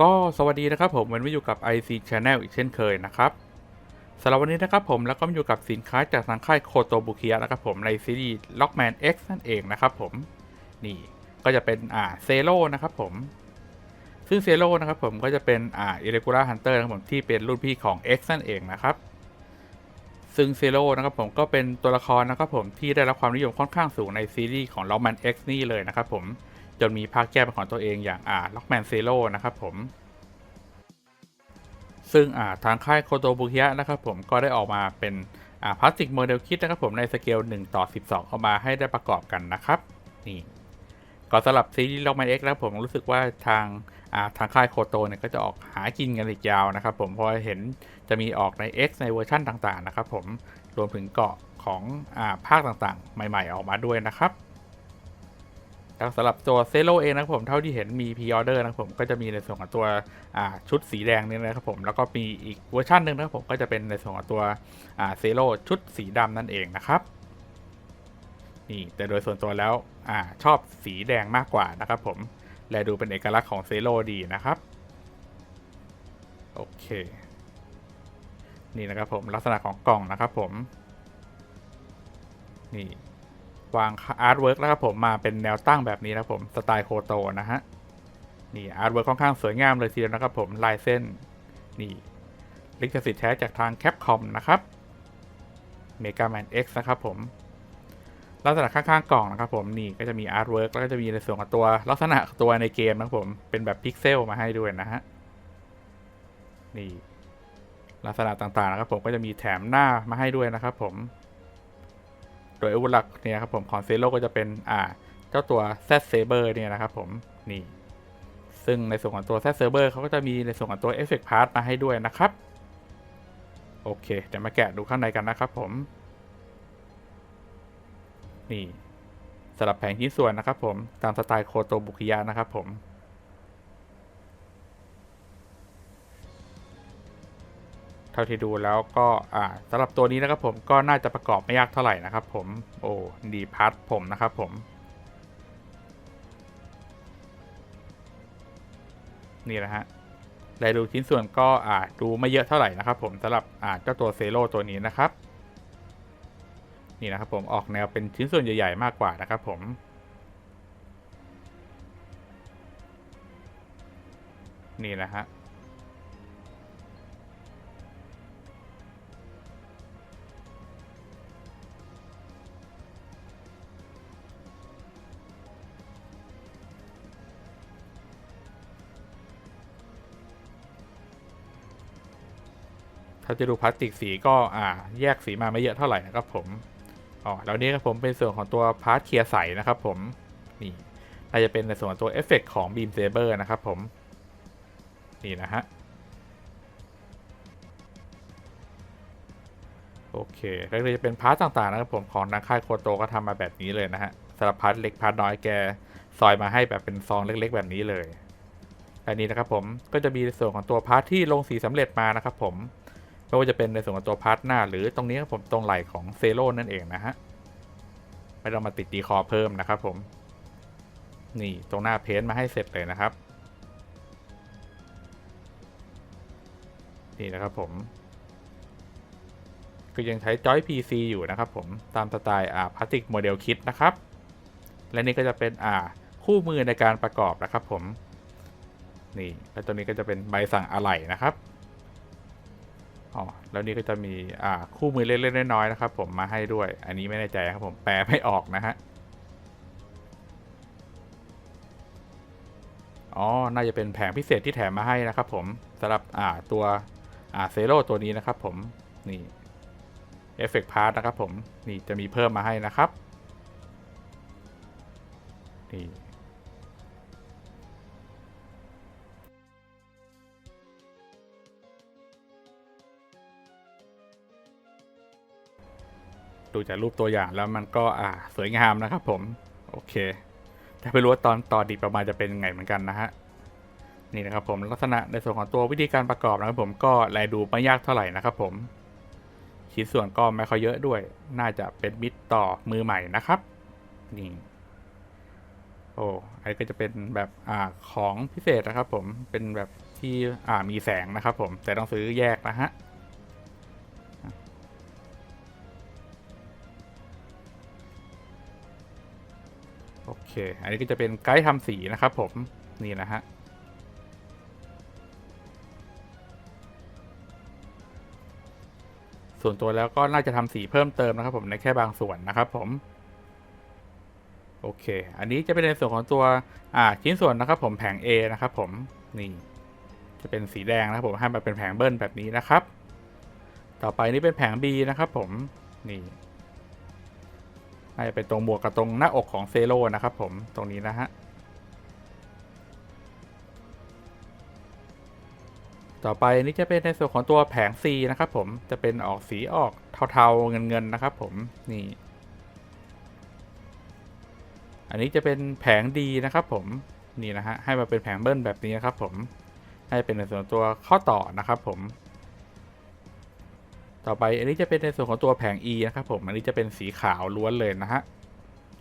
ก็สวัสดีนะครับผมวันนี้อยู่กับ IC Channel อีกเช่นเคยนะครับสำหรับวันนี้นะครับผมแล้วก็มาอยู่กับสินค้าจากทางค่ายโคโตบุคิยนะครับผมในซีรีส์ Lockman X นั่นเองนะครับผมนี่ก็จะเป็นอ่าเซโ o นะครับผมซึ่งเซโ o นะครับผมก็จะเป็นอ่า Irregular Hunter นะครับผมที่เป็นรุ่นพี่ของ X นั่นเองนะครับซึ่งเซโ o นะครับผมก็เป็นตัวละครนะครับผมที่ได้รับความนิยมค่อนข้างสูงในซีรีส์ของ Lockman X นี่เลยนะครับผม จนมีภาคแยกเป็นของตัวเองอย่างอ่า Lockman Zero นะครับผม ซึ่งอ่าทางค่ายโคโตบุคิยะนะครับผมก็ได้ออกมาเป็นอ่าพลาสติกโมเดลคิดนะครับผมในสเกล 1 ต่อ 12 เอามาให้ได้ประกอบกันนะครับนี่ก็สำหรับซีรีส์ Lockman X แล้วผมรู้สึกว่าทางอ่าทางค่ายโคโตเนี่ยก็จะออกหากินกันอีกยาวนะครับผมเพราะเห็นจะมีออกใน X ในเวอร์ชั่นต่างๆนะครับผมรวมถึงเกาะของอ่าภาคต่างๆ ใหม่ๆออกมาด้วยนะครับ แล้วสำหรับตัวเซโ o เองนะครับผมเท่าที่เห็นมีพ r ออเดอร์นะครับผมก็จะมีในส่วนของตัวชุดสีแดงนี่นะครับผมแล้วก็มีอีกเวอร์ชันหนึ่งนะครับผมก็จะเป็นในส่วนของตัวเซโ o ชุดสีดำนั่นเองนะครับนี่แต่โดยส่วนตัวแล้วอชอบสีแดงมากกว่านะครับผมและดูเป็นเอกลักษณ์ของเซโ o ดีนะครับโอเคนี่นะครับผมลักษณะของกล่องนะครับผมนี่ วางอาร์ตเวิร์กแล้วครับผมมาเป็นแนวตั้งแบบนี้นะครับผมสไตล์โคโตนะฮะนี่อาร์ตเวิร์กค่อนข้างสวยงามเลยทีเดียวนะครับผมลายเส้นนี่ลิขสิทธิ์แท้จากทางแคปคอมนะครับเมกาแมน X นะครับผมลักษณะข้างๆกล่องนะครับผมนี่ก็จะมีอาร์ตเวิร์กแล้วก็จะมีในส่วนของตัวลักษณะตัวในเกมนะครับผมเป็นแบบพิกเซลมาให้ด้วยนะฮะนี่ลักษณะต่างๆนะครับผมก็จะมีแถมหน้ามาให้ด้วยนะครับผม โดยอาวุธหลักเนี่ยครับผมของเซโ o ก็จะเป็นอ่าเจ้าตัว Z Saber เนี่ยนะครับผมนี่ซึ่งในส่วนของตัว Z Saber เขาก็จะมีในส่วนของตัว Effect Part มาให้ด้วยนะครับโอเคเดี๋ยวมาแกะดูข้างในกันนะครับผม นี่สำหรับแผงชิ้นส่วนนะครับผมตามสไตล์โคโตบุคิยะนะครับผม ท่าที่ดูแล้วก็อ่าสำหรับตัวนี้นะครับผมก็น่าจะประกอบไม่ยากเท่าไหร่นะครับผมโอ้ดีพัทผมนะครับผมนี่นะฮะรายดูชิ้นส่วนก็อ่าดูไม่เยอะเท่าไหร่นะครับผมสำหรับอ่าเจ้าตัวเซโ o ตัวนี้นะครับ นี่นะครับผมออกแนวเป็นชิ้นส่วนใหญ่ ๆ มากกว่านะครับผมนี่นะฮะ ถ้าจะดูพลาสติกสีก็อ่าแยกสีมาไม่เยอะเท่าไหร่นะครับผมอ๋อแล้วนี้ครับผมเป็นส่วนของตัวพาร์ทเคลียร์ใสนะครับผมนี่น่าจะเป็นในส่วนของตัวเอฟเฟกของบีมเซเบอร์นะครับผมนี่นะฮะโอเคแล้วก็จะเป็นพาร์ทต่างๆนะครับผมของนักค่ายโคโตก็ทำมาแบบนี้เลยนะฮะสำหรับพาร์ทเล็กพาร์ทน้อยแกซอยมาให้แบบเป็นซองเล็ก ๆ แบบนี้เลยอันนี้นะครับผมก็จะมีส่วนของตัวพาร์ทที่ลงสีสำเร็จมานะครับผม ไม่ว่าจะเป็นในส่วนของตัวพาร์ทหน้า หรือตรงนี้ผมตรงไหล่ของเซโ o นั่นเองนะฮะไม่ต้องมาติดดีคอเพิ่มนะครับผม นี่ตรงหน้าเพ้นท์มาให้เสร็จเลยนะครับ นี่นะครับผมก็ยังใช้จอย PC อยู่นะครับผมตามสไตล์อ่าพลาสติกโมเดลคิดนะครับ และนี่ก็จะเป็นอ่าคู่มือในการประกอบนะครับผม นี่ แล้วตัวนี้ก็จะเป็นใบสั่งอะไหล่นะครับ อ๋อแล้วนี่ก็จะมีอ่าคู่มือเล็กๆน้อยๆนะครับ ผมมาให้ด้วย อันนี้ไม่แน่ใจครับผมแปลไม่ออกนะฮะอ๋อ น่าจะเป็นแผงพิเศษที่แถมมาให้นะครับ ผมสำหรับอ่าตัวอ่าเซโ o ตัวนี้นะครับ ผมนี่เอฟเฟกต์พาร์ทนะครับ ผมนี่จะมีเพิ่มมาให้นะครับนี่ ดูจากรูปตัวอย่างแล้วมันก็อ่าสวยงามนะครับผม โอเค แต่ไม่รู้ว่าตอนต่อดีประมาณจะเป็นยังไงเหมือนกันนะฮะนี่นะครับผมลักษณะในส่วนของตัววิธีการประกอบนะครับผมก็แลดูไม่ยากเท่าไหร่นะครับผมชิ้นส่วนก็ไม่ค่อยเยอะด้วย น่าจะเป็นมิดต่อมือใหม่นะครับนี่โอ้อันนี้ก็จะเป็นแบบอ่าของพิเศษนะครับผมเป็นแบบที่อ่ามีแสงนะครับผมแต่ต้องซื้อแยกนะฮะ อเคอันนี้ก็จะเป็นไกด์ทำสีนะครับผม นี่นะฮะ ส่วนตัวแล้วก็น่าจะทำสีเพิ่มเติมนะครับผมในแค่บางส่วนนะครับผม โอเค อันนี้จะเป็นในส่วนของตัวอ่าชิ้นส่วนนะครับผมแผง A นะครับผม นี่ จะเป็นสีแดงนะครับผมให้มาเป็นแผงเบิ้ลแบบนี้นะครับ ต่อไปนี่เป็นแผง B นะครับผม นี่ น่าจะเป็นตรงหมวกกับตรงหน้าอกของเซโร่นะครับผมตรงนี้นะฮะต่อไปนี่จะเป็นในส่วนของตัวแผง C นะครับผมจะเป็นออกสีออกเทาๆเงินๆนะครับผมนี่ อันนี้จะเป็นแผงดีนะครับผมนี่นะฮะให้มาเป็นแผงเบิ้ลแบบนี้นะครับผมให้เป็นในส่วนตัวข้อต่อนะครับผม ต่อไปอันนี้จะเป็นในส่วนของตัวแผง E นะครับผม อันนี้จะเป็นสีขาวล้วนเลยนะฮะ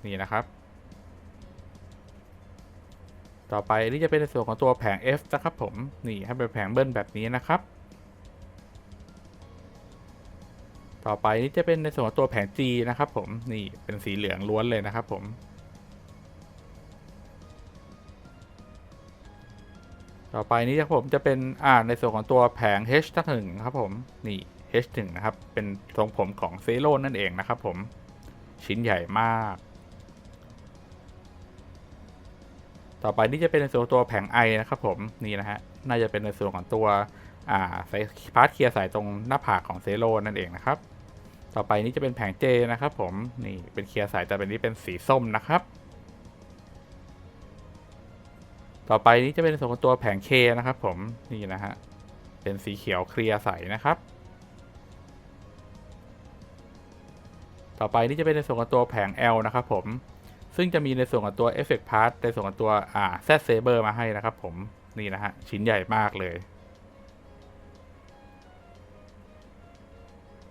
นี่นะครับ ต่อไปอันนี้จะเป็นในส่วนของตัวแผง F นะครับผม นี่ให้เป็นแผงเบิ้ลแบบนี้นะครับ ต่อไปนี้จะเป็นในส่วนของตัวแผง G นะครับผม นี่เป็นสีเหลืองล้วนเลยนะครับผมต่อไปนี้ครับผมจะเป็นอ่าในส่วนของตัวแผง H หนึ่งครับผม นี่ H 1 นะครับ เป็นทรงผมของเซโร่นั่นเองนะครับผม ชิ้นใหญ่มาก ต่อไปนี่จะเป็นในส่วนตัวแผง I นะครับผม นี่นะฮะ น่าจะเป็นในส่วนของตัวอ่าไฟพาร์ทเคลียร์สายตรงหน้าผากของเซโร่นั่นเองนะครับ ต่อไปนี้จะเป็นแผง J นะครับผม นี่เป็นเคลียร์สายแต่เป็นนี้เป็นสีส้มนะครับต่อไปนี้จะเป็นในส่วนของตัวแผง K นะครับผมนี่นะฮะเป็นสีเขียวเคลียร์ใสนะครับ ต่อไปนี่จะเป็นในส่วนของตัวแผง L นะครับผม ซึ่งจะมีในส่วนของตัว Effect Part ในส่วนของตัวอ่า Z Saber มาให้นะครับผม นี่นะฮะ ชิ้นใหญ่มากเลย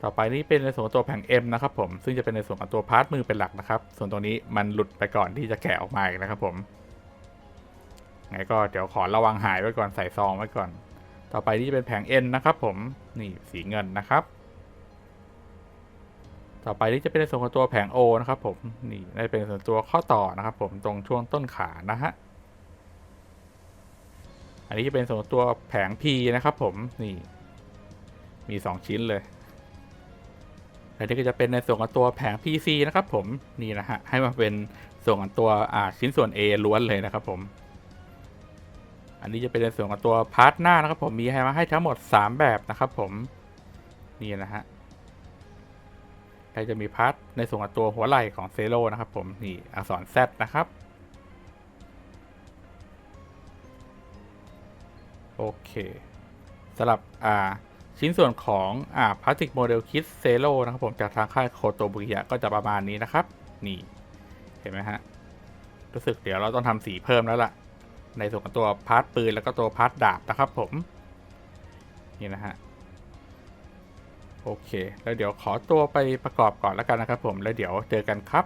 ต่อไปนี่เป็นในส่วนของตัวแผง M นะครับผม ซึ่งจะเป็นในส่วนของตัวพาร์ทมือเป็นหลักนะครับ ส่วนตรงนี้มันหลุดไปก่อนที่จะแกะออกมาอีกนะครับผม ไงก็เดี๋ยวขอระวังหายไว้ก่อนใส่ซองไว้ก่อน ต่อไปนี่จะเป็นแผง N นะครับผม นี่สีเงินนะครับ ต่อไปนี่จะเป็นในส่วนของตัวแผง O นะครับผมนี่ได้เป็นส่วนตัวข้อต่อนะครับผมตรงช่วงต้นขานะฮะอันนี้จะเป็นส่วนตัวแผง P นะครับผมนี่มี 2 ชิ้นเลยอันนี้ก็จะเป็นในส่วนของตัวแผง PC นะครับผมนี่นะฮะให้มาเป็นส่วนของตัวอ่าชิ้นส่วน A ล้วนเลยนะครับผม อันนี้จะเป็นในส่วนของตัวพาร์ทหน้านะครับผมมีให้มาให้ทั้งหมด 3 แบบนะครับผมนี่นะฮะ ใครจะมีพาร์ทในส่วนของตัวหัวไหล่ของเซโร่นะครับผมนี่อักษร Z นะครับ โอเคสำหรับอ่าชิ้นส่วนของอ่าพลาสติกโมเดลคิดเซโร่นะครับผมจากทางค่ายโคโตบุกิยะก็จะประมาณนี้นะครับ นี่เห็นไหมฮะรู้สึกเดี๋ยวเราต้องทำสีเพิ่มแล้วล่ะ ในส่วนของตัวพาร์ทปืนแล้วก็ตัวพาร์ทดาบนะครับผม นี่นะฮะ โอเค แล้วเดี๋ยวขอตัวไปประกอบก่อนแล้วกันนะครับผม แล้วเดี๋ยวเจอกันครับ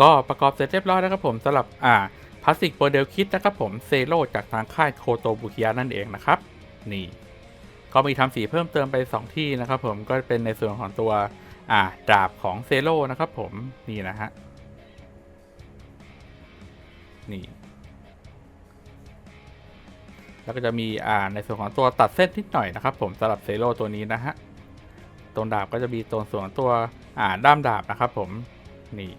ก็ประกอบเสร็จเรียบร้อยแล้วครับผมสำหรับอ่าพลาสติกโมเดลคิดนะครับผมเซโ o จากทางค่ายโคโตบุคิยะนั่นเองนะครับ นี่ ก็มีทำสีเพิ่มเติมไป 2 ที่นะครับผมก็เป็นในส่วนของตัวอ่าดาบของเซโ o นะครับผมนี่นะฮะนี่แล้วก็จะมีอ่าในส่วนของตัวตัดเส้นนิดหน่อยนะครับผมสำหรับเซโ o ตัวนี้นะฮะตรงดาบก็จะมีตัวส่วนตัวอ่าด้ามดาบนะครับผมนี่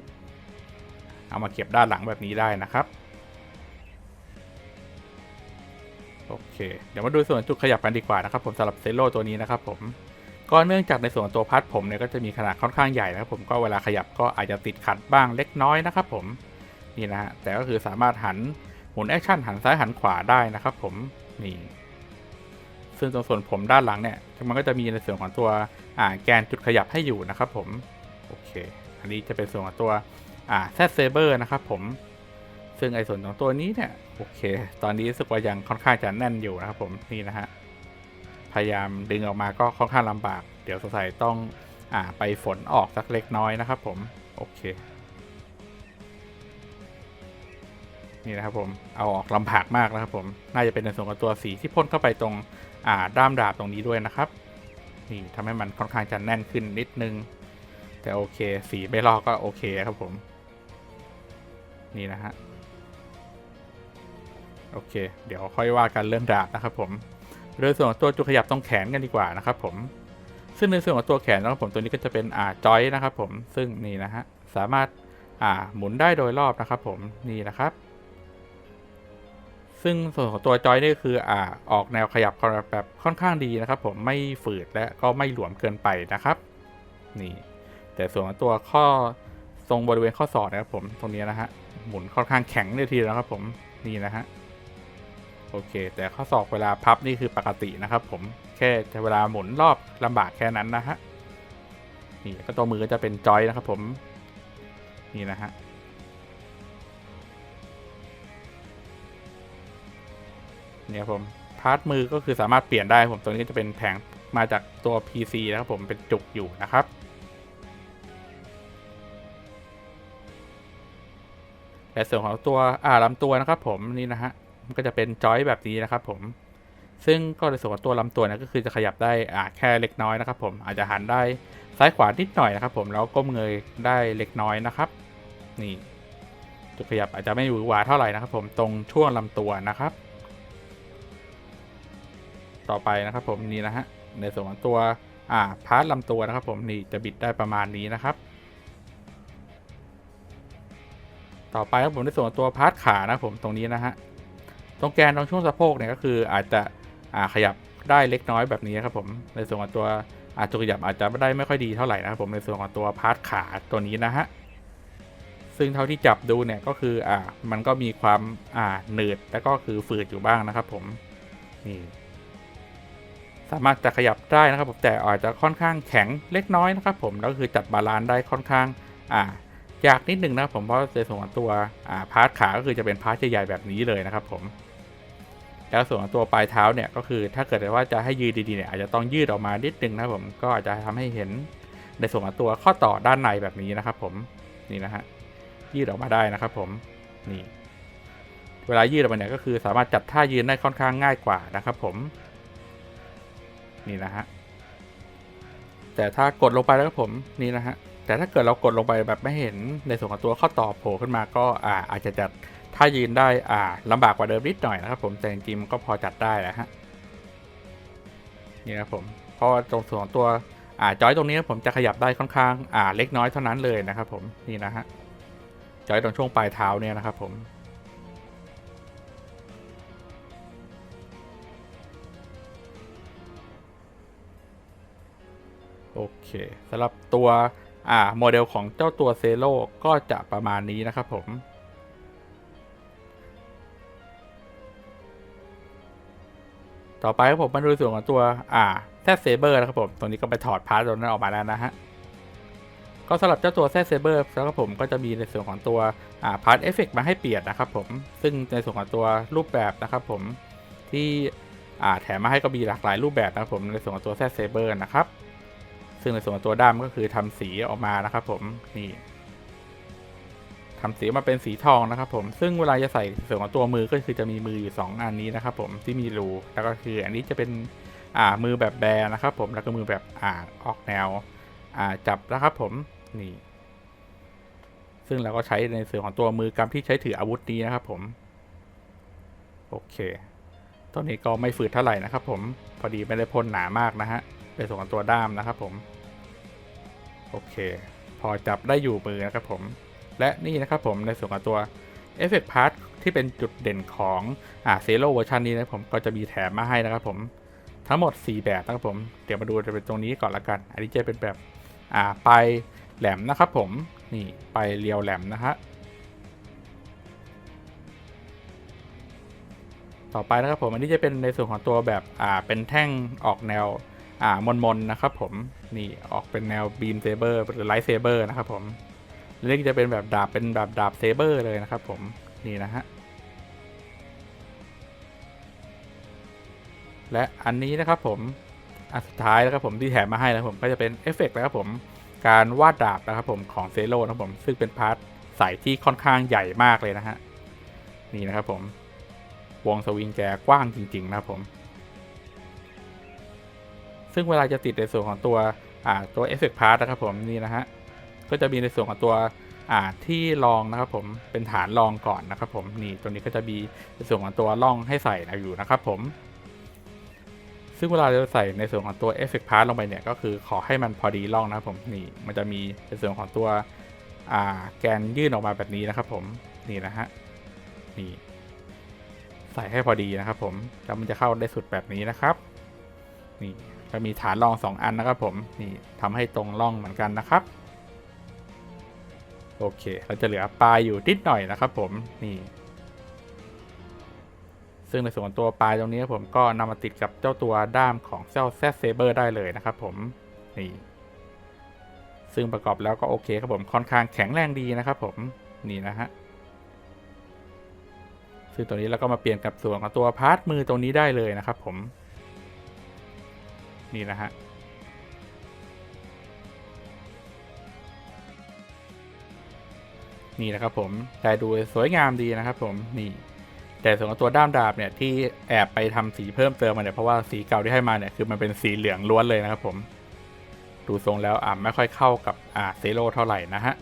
เอามาเก็บด้านหลังแบบนี้ได้นะครับ โอเค เดี๋ยวมาดูส่วนจุดขยับกันดีกว่านะครับผมสำหรับเซโ o ตัวนี้นะครับผมก็เนื่องจากในส่วนตัวพัดผมเนี่ยก็จะมีขนาดค่อนข้างใหญ่นะครับผมก็เวลาขยับก็อาจจะติดขัดบ้างเล็กน้อยนะครับผมนี่นะฮะแต่ก็คือสามารถหันหมุนแอคชั่นหันซ้ายหันขวาได้นะครับผมนี่ซึ่งตรงส่วนผมด้านหลังเนี่ยมันก็จะมีในส่วนของตัวแกนจุดขยับให้อยู่นะครับผมโอเค อันนี้จะเป็นส่วนของตัว อ่าแซดเซเบอร์นะครับผมซึ่งไอ้ส่วนของตัวนี้เนี่ยโอเค ตอนนี้รู้สึกว่ายังค่อนข้างจะแน่นอยู่นะครับผมนี่นะฮะพยายามดึงออกมาก็ค่อนข้างลำบาก เดี๋ยวสงสัยต้องอ่าไปฝนออกสักเล็กน้อยนะครับผมโอเค นี่นะครับผมเอาออกลำบากมากนะครับผมน่าจะเป็นในส่วนของตัวสีที่พ่นเข้าไปตรงอ่าด้ามดาบตรงนี้ด้วยนะครับนี่ทำให้มันค่อนข้างจะแน่นขึ้นนิดนึง แต่โอเค สีไม่ลอกก็โอเคครับผม นี่นะฮะ โอเค เดี๋ยวค่อยว่ากันเรื่องดาบนะครับผมโดยส่วนของตัวจุดขยับตรงแขนกันดีกว่านะครับผม ซึ่งในส่วนของตัวแขนนะครับผมตัวนี้ก็จะเป็นอ่าจอยนะครับผม ซึ่งนี่นะฮะสามารถอ่าหมุนได้โดยรอบนะครับผมนี่นะครับ ซึ่งส่วนของตัวจอยนี่คืออ่าออกแนวขยับแบบค่อนข้างดีนะครับ ผมไม่ฝืดและก็ไม่หลวมเกินไปนะครับ นี่ แต่ส่วนของตัวข้อตรงบริเวณข้อศอกนะครับผมตรงนี้นะฮะ หมุนค่อนข้างแข็งเลยทีเดียวนะครับผมนี่นะฮะโอเค แต่ข้อศอกเวลาพับนี่คือปกตินะครับผมแค่เวลาหมุนรอบลำบากแค่นั้นนะฮะนี่ก็ตัวมือก็จะเป็นจอยนะครับผมนี่นะฮะเนี่ยผมพาร์ทมือก็คือสามารถเปลี่ยนได้ผมตัวนี้จะเป็นแผงมาจากตัว PC นะครับผมเป็นจุกอยู่นะครับ และส่วนของตัวอ่าลำตัวนะครับ ผมนี่นะฮะมันก็จะเป็นจอยแบบนี้นะครับผม ซึ่งก็ในส่วนของตัวลำตัวนะก็คือจะขยับได้อ่าแค่เล็กน้อยนะครับ ผมอาจจะหันได้ซ้ายขวานิดหน่อยนะครับ ผมแล้วก้มเงยได้เล็กน้อยนะครับ นี่จุดขยับอาจจะไม่หวือหวาเท่าไหร่นะครับ ผมตรงช่วงลำตัวนะครับ ต่อไปนะครับ ผมนี่นะฮะในส่วนของตัวอ่าพาร์ทลำตัวนะครับ ผมนี่จะบิดได้ประมาณนี้นะครับ ต่อไปครับผมในส่วนของตัวพาร์ทขานะผมตรงนี้นะฮะตรงแกนตรงช่วงสะโพกเนี่ยก็คืออาจจะอ่าขยับได้เล็กน้อยแบบนี้ครับผมในส่วนของตัวอาจจะขยับอาจจะไม่ได้ไม่ค่อยดีเท่าไหร่นะครับผมในส่วนของตัวพาร์ทขาตัวนี้นะฮะซึ่งเท่าที่จับดูเนี่ยก็คืออ่ามันก็มีความอ่าหนืดแล้วก็คือฝืดอยู่บ้างนะครับผมนี่สามารถจะขยับได้นะครับผมแต่อาจจะค่อนข้างแข็งเล็กน้อยนะครับผมแล้วก็คือจัดบาลานซ์ได้ค่อนข้างอ่า ยากนิดนึงนะผมเพราะในส่วนของตัวพาร์ทขาก็คือจะเป็นพาร์ทใหญ่ๆแบบนี้เลยนะครับผมแล้วส่วนตัวปลายเท้าเนี่ยก็คือถ้าเกิดว่าจะให้ยืดดีๆเนี่ยอาจจะต้องยืดออกมานิดนึงนะผมก็อาจจะทำให้เห็นในส่วนของตัวข้อต่อด้านในแบบนี้นะครับ ผมนี่นะฮะยืดออกมาได้นะครับผมนี่เวลายืดออกมาเนี่ยก็คือสามารถจัดท่ายืนได้ค่อนข้างง่ายกว่านะครับ ผม นี่นะฮะแต่ถ้ากดลงไปแล้วครับผมนี่นะฮะ แต่ถ้าเกิดเรากดลงไปแบบไม่เห็นในส่วนของตัวข้อต่อโผล่ขึ้นมาก็อ่าอาจจะจัดถ้ายืนได้อ่าลำบากกว่าเดิมนิดหน่อยนะครับผมแต่จริงๆมันก็พอจัดได้แล้วฮะนี่นะครับผมเพราะตรงส่วนของตัวอ่าจอยตรงนี้ผมจะขยับได้ค่อนข้างอ่าเล็กน้อยเท่านั้นเลยนะครับผมนี่นะฮะจอยตรงช่วงปลายเท้าเนี่ยนะครับผมโอเคสำหรับตัว อ่าโมเดลของเจ้าตัวเซโ o ก็จะประมาณนี้นะครับผมต่อไปครับผมมาดูส่วนของตัวอ่าแซดเซเบอร์นะครับผมตรงนี้ก็ไปถอดพาร์ทตรงนั้นออกมาแล้วนะฮะก็สำหรับเจ้าตัวแซดเซเบอร์แล้วก็ผมก็จะมีในส่วนของตัวอ่าพาร์ทเอฟเฟกมาให้เปลี่ยนนะครับผมซึ่งในส่วนของตัวรูปแบบนะครับผมที่อ่าแถมมาให้ก็มีหลากหลายรูปแบบนะครับผมในส่วนของตัวแซดเซเบอร์นะครับ ซึ่งในส่วนของตัวด้ามก็คือทำสีออกมานะครับ ผมนี่ทำสีมาเป็นสีทองนะครับ ผมซึ่งเวลาจะใส่ส่วนของตัวมือก็คือจะมีมืออยู่ 2 อันนี้นะครับ ผมที่มีรูแล้วก็คืออันนี้จะเป็นอ่ามือแบบแบนะครับ ผมแล้วก็มือแบบอ่าออกแนวอ่าจับนะครับ ผมนี่ซึ่งเราก็ใช้ในส่วนของตัวมือกำที่ใช้ถืออาวุธนี้นะครับ ผม โอเคตอนนี้ก็ไม่ฝืดเท่าไหร่นะครับ ผมพอดีไม่ได้พ่นหนามากนะฮะ ในส่วนของตัวด้ามนะครับผม โอเค พอจับได้อยู่มือนะครับผม และนี่นะครับผมในส่วนของตัว Effect Part ที่เป็นจุดเด่นของอ่าเซโ o เวอร์ชันนี้นะผมก็จะมีแถมมาให้นะครับผมทั้งหมด 4 แบบนะครับผม เดี๋ยวมาดูจะเป็นตรงนี้ก่อนละกัน อันนี้จะเป็นแบบอ่าปลายแหลมนะครับผมนี่ปลายเรียวแหลมนะฮะต่อไปนะครับผมอันนี้จะเป็นในส่วนของตัวแบบอ่าเป็นแท่งออกแนว อ่ามอนมอนนะครับผมนี่ออกเป็นแนวบีมเซเบอร์หรือไลท์เซเบอร์นะครับผมเรียกจะเป็นแบบดาบเป็นแบบดาบเซเบอร์เลยนะครับผมนี่นะฮะและอันนี้นะครับผมอันสุดท้ายนะครับผมที่แถมมาให้นะผมก็จะเป็นเอฟเฟกต์นะครับผมการวาดดาบนะครับผมของเซโ o นะครับผมซึ่งเป็นพาร์ทใสที่ค่อนข้างใหญ่มากเลยนะฮะนี่นะครับผมวงสวิงแกกว้างจริง ๆ นะครับผม ซึ่งเวลาจะติดในส่วนของตัวอ่าตัว Effect Part นะครับผมนี่นะฮะก็จะมีในส่วนของตัวที่รองนะครับผมเป็นฐานรองก่อนนะครับผมนี่ตัวนี้ก็จะมีในส่วนของตัวร่องให้ใส่อยู่นะครับผมซึ่งเวลาเราใส่ในส่วนของตัว Effect Part ลงไปเนี่ยก็คือขอให้มันพอดีร่องนะครับผมนี่มันจะมีในส่วนของตัวแกนยื่นออกมาแบบนี้นะครับผมนี่นะฮะนี่ใส่ให้พอดีนะครับผมแล้วมันจะเข้าได้สุดแบบนี้นะครับนี่ จะมีฐานรองสองอันนะครับผมนี่ทำให้ตรงร่องเหมือนกันนะครับ โอเค เราจะเหลือปลายอยู่นิดหน่อยนะครับผมนี่ ซึ่งในส่วนตัวปลายตรงนี้ผมก็นำมาติดกับเจ้าตัวด้ามของเจ้าแซเซเบอร์ได้เลยนะครับผมนี่ซึ่งประกอบแล้วก็โอเคครับผมค่อนข้างแข็งแรงดีนะครับผมนี่นะฮะซึ่งตัวนี้เราก็มาเปลี่ยนกับส่วนของตัวพาร์ทมือตรงนี้ได้เลยนะครับผม นี่นะฮะนี่นะครับผมได้ดูสวยงามดีนะครับผมนี่ แต่ส่วนตัวด้ามดาบเนี่ยที่แอบไปทำสีเพิ่มเติมมาเนี่ยเพราะว่าสีเก่าที่ให้มาเนี่ยคือมันเป็นสีเหลืองล้วนเลยนะครับผมดูทรงแล้วอ่าไม่ค่อยเข้ากับอ่าเซโร่เท่าไหร่นะฮะ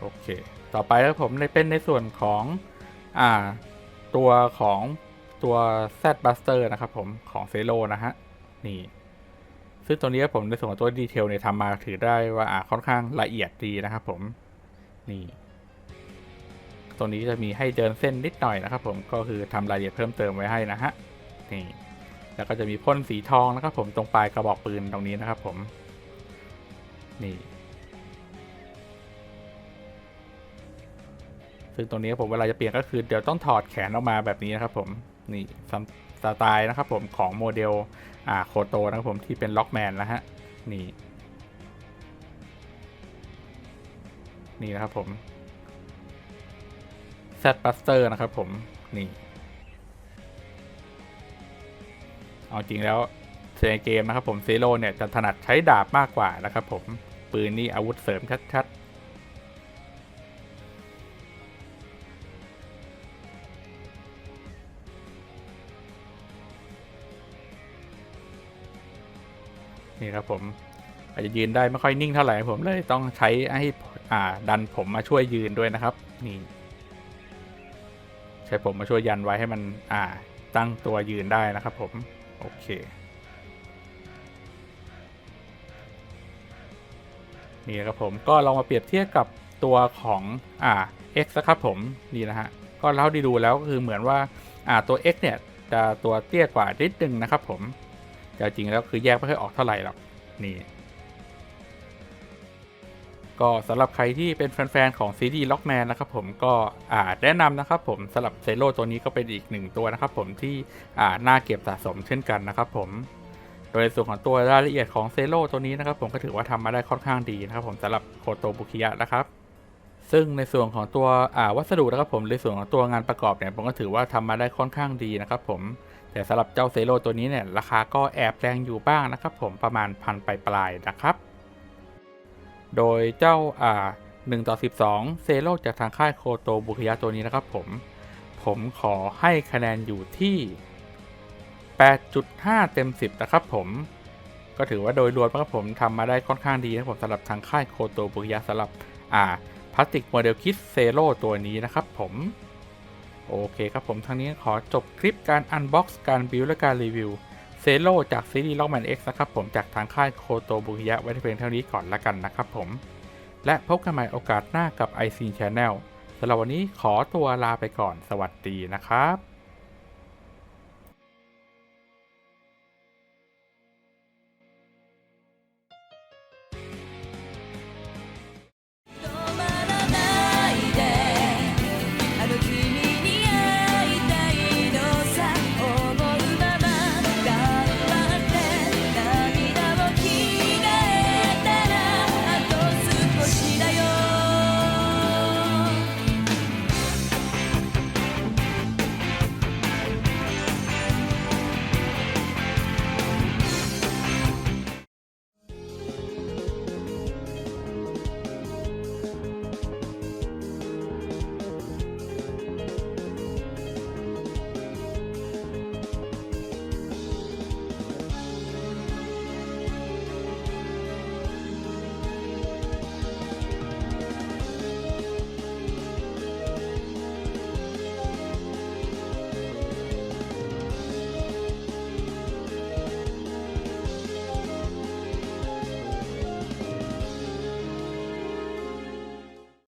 โอเค ต่อไปครับผมในเป็นในส่วนของอ่าตัวของ ตัว Z Buster นะครับผมของเซโ o นะฮะ นี่ ซึ่งตัวนี้ผมในส่วนของตัวดีเทลเนี่ยทำมาถือได้ว่าอ่าค่อนข้างละเอียดดีนะครับผม นี่ ตัวนี้จะมีให้เดินเส้นนิดหน่อยนะครับผมก็คือทำรายละเอียดเพิ่มเติมไว้ให้นะฮะ นี่แล้วก็จะมีพ่นสีทองนะครับผมตรงปลายกระบอกปืนตรงนี้นะครับผม นี่ ซึ่งตรงนี้ผมเวลาจะเปลี่ยนก็คือเดี๋ยวต้องถอดแขนออกมาแบบนี้นะครับผม นี่สไตล์นะครับผมของโมเดลอ่าโคโตนะครับผมที่เป็นล็อกแมนนะฮะนี่นี่นะครับผม Z Buster นะครับผมนี่เอาจริงแล้วในเกมนะครับผมเซโ o เนี่ยจะถนัดใช้ดาบมากกว่านะครับผมปืนนี่อาวุธเสริมชัดๆ นี่ครับผมอาจจะยืนได้ไม่ค่อยนิ่งเท่าไหร่ผมเลยต้องใช้ให้อ่าดันผมมาช่วยยืนด้วยนะครับ นี่ ใช้ผมมาช่วยยันไว้ให้มันอ่า ตั้งตัวยืนได้นะครับ ผมโอเค นี่นะครับผมก็ลองมาเปรียบเทียบกับตัวของอ่า x นะครับผมนี่นะฮะก็เล่าดีดูแล้วก็คือเหมือนว่าอ่าตัว x เนี่ยจะตัวเตี้ยกว่านิดนึงนะครับผม แต่จริงแล้วคือแยกไม่ค่อยออกเท่าไหร่หรอกนี่ ก็สำหรับใครที่เป็นแฟนๆของซีรีส์ล็อกแมนนะครับผมก็แนะนำนะครับผมสำหรับเซโร่ตัวนี้ก็เป็นอีกหนึ่งตัวนะครับผมที่น่าเก็บสะสมเช่นกันนะครับผมโดยส่วนของตัวรายละเอียดของเซโร่ตัวนี้นะครับผมก็ถือว่าทำมาได้ค่อนข้างดีนะครับผมสำหรับโคโตบุคิยะนะครับ ซึ่งในส่วนของตัววัสดุนะครับผมในส่วนของตัวงานประกอบเนี่ยผมก็ถือว่าทำมาได้ค่อนข้างดีนะครับผม แต่สำหรับเจ้าเซโ o ตัวนี้เนี่ยราคาก็แอบแรงอยู่บ้างนะครับผมประมาณพันปลายๆนะครับ โดยเจ้าอ่า1ต่อ 12 เซโร่จากทางค่ายโคโตบุคยะตัวนี้นะครับผม ผมขอให้คะแนนอยู่ที่ 8.5 เต็ม 10 นะครับผม ก็ถือว่าโดยรวมนะครับผมทำมาได้ค่อนข้างดีนะครับผมสำหรับทางค่ายโคโตบุคยะสำหรับอ่าพลาสติกโมเดลคิดเซโร่ตัวนี้นะครับผม โอเคครับผมทางนี้ขอจบคลิปการอันบ็อกซ์การบิวและการรีวิวเซโลจากซีรีส์ล็อกแมน X นะครับผมจากทางค่ายโคโตบุคิยะไว้เพียงเท่านี้ก่อนละกันนะครับผม และพบกันใหม่โอกาสหน้ากับ IC Channel สำหรับวันนี้ขอตัวลาไปก่อนสวัสดีนะครับ